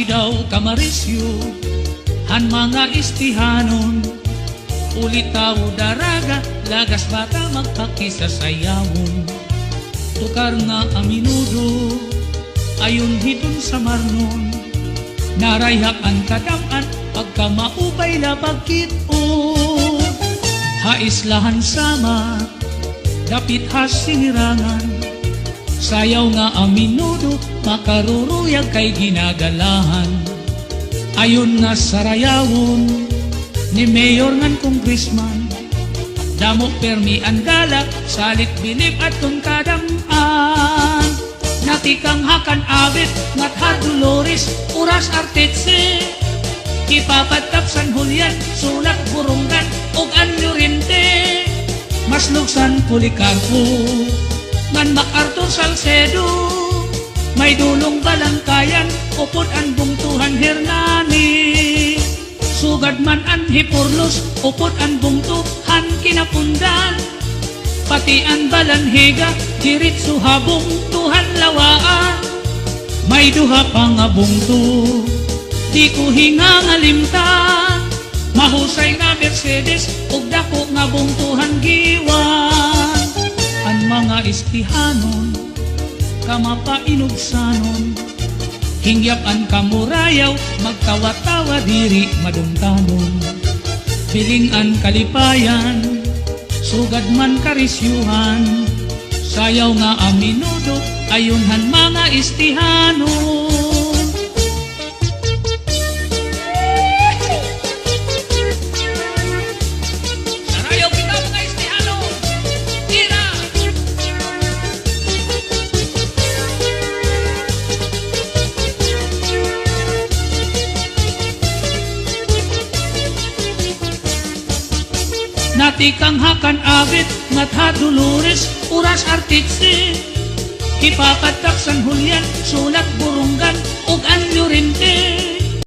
Tamayaw tamarisyo Han mga istihanon. Ulitaw daraga Lagas bata magpakisasayawon Tukar nga aminudo Ayon hitun sa marnon Narayhak ang kadaman Pagka maupay labagkit o Haislahan sama Dapit has sinirangan Sayaw nga aminudo Makaruruyag kay ginagalahan. Ayon nga sarayawon Ni Mayor ngan Congressman Damo permi ang galak Salit bilib at kung kadamaan Natikang hakan abit Ngat ha Dolores Uras artetse. Ipapatap San Julian Sulat burunggan Og anyo rinte. Maslugsan Policarpo Ngan MacArthur Salcedo May dulong balangkayan Upod ang bungtuhan Hernani. Sugad man an hipurlos Upod ang bungtuhan kinapundan. Pati ang balanhiga Dirit suhabong tuhan lawaan. May duha pa nga bungto Di ko hinga Mahusay nga Mercedes Ug dako nga bungtuhan giwan Ang mga istihanon Kamapainugsanon Hingyap ang kamurayaw Magtawa-tawa diri madungtanon Piling ang kalipayan Sugad man karisyuhan Sayaw nga aminudo Ayunhan mga istihanon Natikang hakan abit Ngat ha Dolores Uras artitse Ipapatak San Julian Sulat burunggan Ug anyo rinte